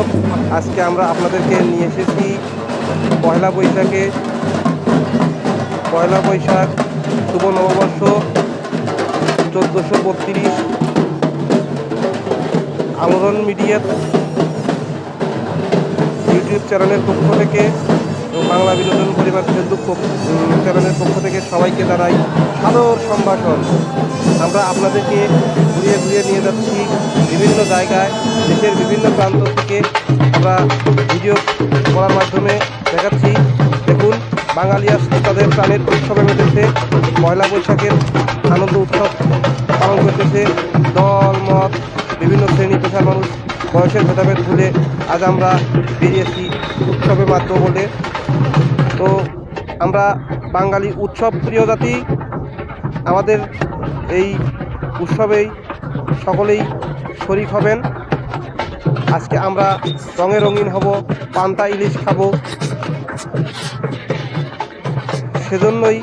দর্শক, আজকে আমরা আপনাদেরকে নিয়ে এসেছি পয়লা বৈশাখে। পয়লা বৈশাখ, শুভ নববর্ষ, চোদ্দোশো বত্রিশ। আলোড়ন মিডিয়া ইউটিউব চ্যানেলের পক্ষ থেকে বাংলা বিনোদন পরিবার ফেসবুক চ্যানেলের পক্ষ থেকে সবাইকে জানাই সাদর সম্ভাষণ। আমরা আপনাদেরকে ঘুরিয়ে ঘুরিয়ে নিয়ে যাচ্ছি বিভিন্ন জায়গায়, দেশের বিভিন্ন প্রান্ত থেকে আমরা ভিডিও করার মাধ্যমে দেখাচ্ছি। দেখুন বাঙালিয়া তাদের প্রাণের উৎসবে মেতেছে পয়লা বৈশাখের আনন্দ উৎসব পালন করতেছে। দল, মত, বিভিন্ন শ্রেণি পেশার মানুষ বয়সের ভেদাভেদ ভুলে আজ আমরা বেরিয়েছি উৎসবে মাত্র বলে। তো আমরা বাঙালি উৎসব প্রিয় জাতি, আমাদের এই উৎসবেই সকলেই শরিক হবেন। আজকে আমরা রঙে রঙিন হব, পান্তা, ইলিশ খাব। সেজন্যই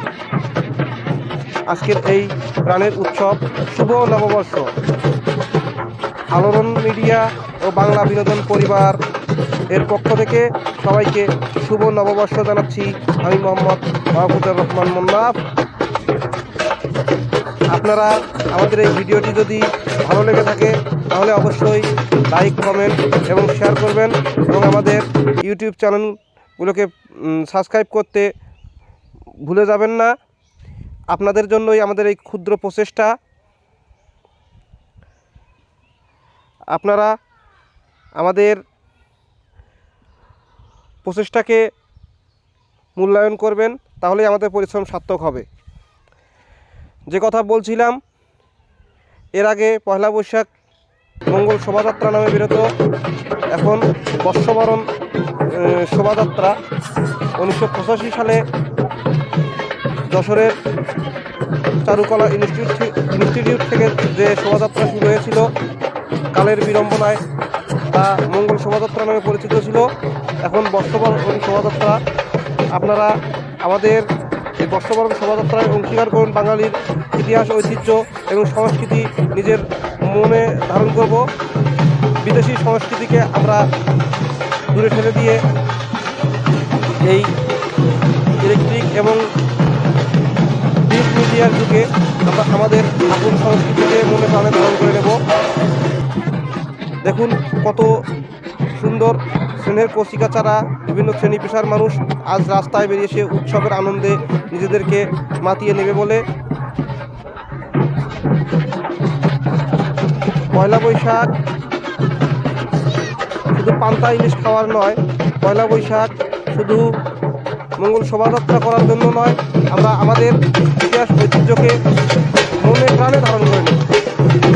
আজকের এই প্রাণের উৎসব, শুভ নববর্ষ। আলোড়ন মিডিয়া ও বাংলা বিনোদন পরিবার এর পক্ষ থেকে সবাইকে শুভ নববর্ষ জানাচ্ছি। আমি মোহাম্মদ মাহফুজুর রহমান মোন্নাফ। আপনারা আমাদের এই ভিডিওটি যদি ভালো লেগে থাকে, তাহলে অবশ্যই লাইক, কমেন্ট এবং শেয়ার করবেন এবং আমাদের ইউটিউব চ্যানেলগুলোকে সাবস্ক্রাইব করতে ভুলে যাবেন না। আপনাদের জন্যই আমাদের এই ক্ষুদ্র প্রচেষ্টা। আপনারা আমাদের প্রচেষ্টাকে মূল্যায়ন করবেন, তাহলেই আমাদের পরিশ্রম সার্থক হবে। যে কথা বলছিলাম, এর আগে পয়লা বৈশাখ মঙ্গল শোভাযাত্রা নামে বিরত। এখন বর্ষবরণ শোভাযাত্রা উনিশশো পঁচাশি সালে যশোরের চারুকলা ইনস্টিটিউট ইনস্টিটিউট থেকে যে শোভাযাত্রা শুরু হয়েছিল, কালের বিড়ম্বনায় তা মঙ্গল শোভাযাত্রা নামে পরিচিত ছিল। এখন বর্ষবরণ শোভাযাত্রা, আপনারা আমাদের এই বর্ষবরণ শোভাযাত্রায় অংশীদার করুন বাঙালির ইতিহাস, ঐতিহ্য এবং সংস্কৃতি নিজের মনে ধারণ করব। বিদেশি সংস্কৃতিকে আমরা দূরে ঠেলে দিয়ে এই ইলেকট্রিক এবং প্রিন্ট মিডিয়ার যুগে আমরা আমাদের আপন সংস্কৃতিকে মনে প্রাণে ধারণ করে নেব। দেখুন কত সুন্দর শ্রেণির কচিকাচারা বিভিন্ন শ্রেণি পেশার মানুষ আজ রাস্তায় বেরিয়েছে উৎসবের আনন্দে নিজেদেরকে মাতিয়ে নেবে বলে পয়লা বৈশাখ শুধু পান্তা ইলিশ খাওয়ার নয়, পয়লা বৈশাখ শুধু মঙ্গল শোভাযাত্রা করার জন্য নয়, আমরা আমাদের ইতিহাস ঐতিহ্যকে মনে প্রাণে ধারণ করে নিই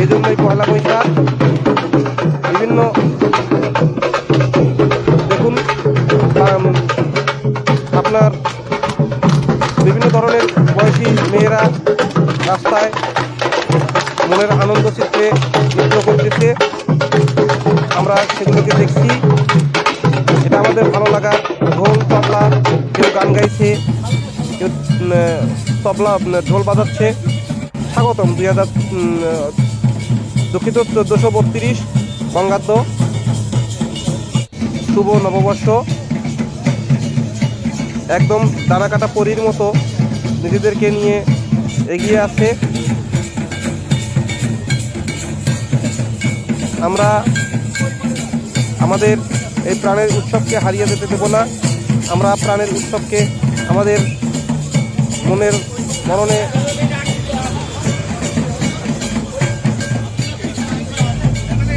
এই জন্যই পয়লা বৈশাখ বিভিন্ন তবলা ঢোল বাজাচ্ছে। স্বাগতম, দুই হাজার দুঃখিত, চোদ্দোশো বত্রিশ, বঙ্গাব্দ। শুভ নববর্ষ। একদম দানা কাটা পরীর মতো নিজেদেরকে নিয়ে এগিয়ে আছে। আমরা আমাদের এই প্রাণের উৎসবকে হারিয়ে যেতে দেবো না। আমরা প্রাণের উৎসবকে আমাদের মনের মরণে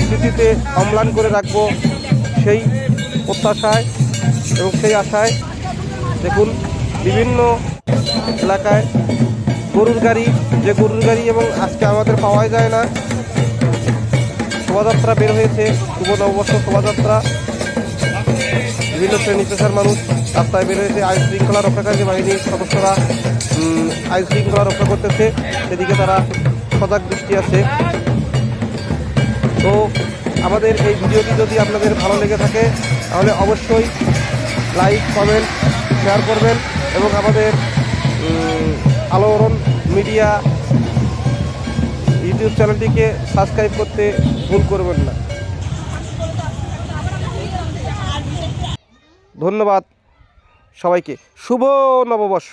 স্মৃতিতে অম্লান করে রাখব সেই প্রত্যাশায় এবং সেই আশায়। দেখুন, বিভিন্ন এলাকায় গরুর গাড়ি, যে গরুর গাড়ি এবং আজকে আমাদের পাওয়াই যায় না। শোভাযাত্রা বের হয়েছে, শুভ নববর্ষ শোভাযাত্রা। বিভিন্ন শ্রেণি পেশার মানুষ রাস্তায় বের হয়েছে, আইন শৃঙ্খলা রক্ষাকারী বাহিনীর সদস্যরা আইন শৃঙ্খলা রক্ষা করতেছে। সেদিকে তারা সজাগ দৃষ্টি আছে। তো আমাদের এই ভিডিওটি যদি আপনাদের ভালো লেগে থাকে, তাহলে অবশ্যই লাইক, কমেন্ট, শেয়ার করবেন এবং আমাদের আলোড়ন মিডিয়া ইউটিউব চ্যানেলটিকে সাবস্ক্রাইব করতে ভুল করবেন না। ধন্যবাদ সবাইকে। শুভ নববর্ষ।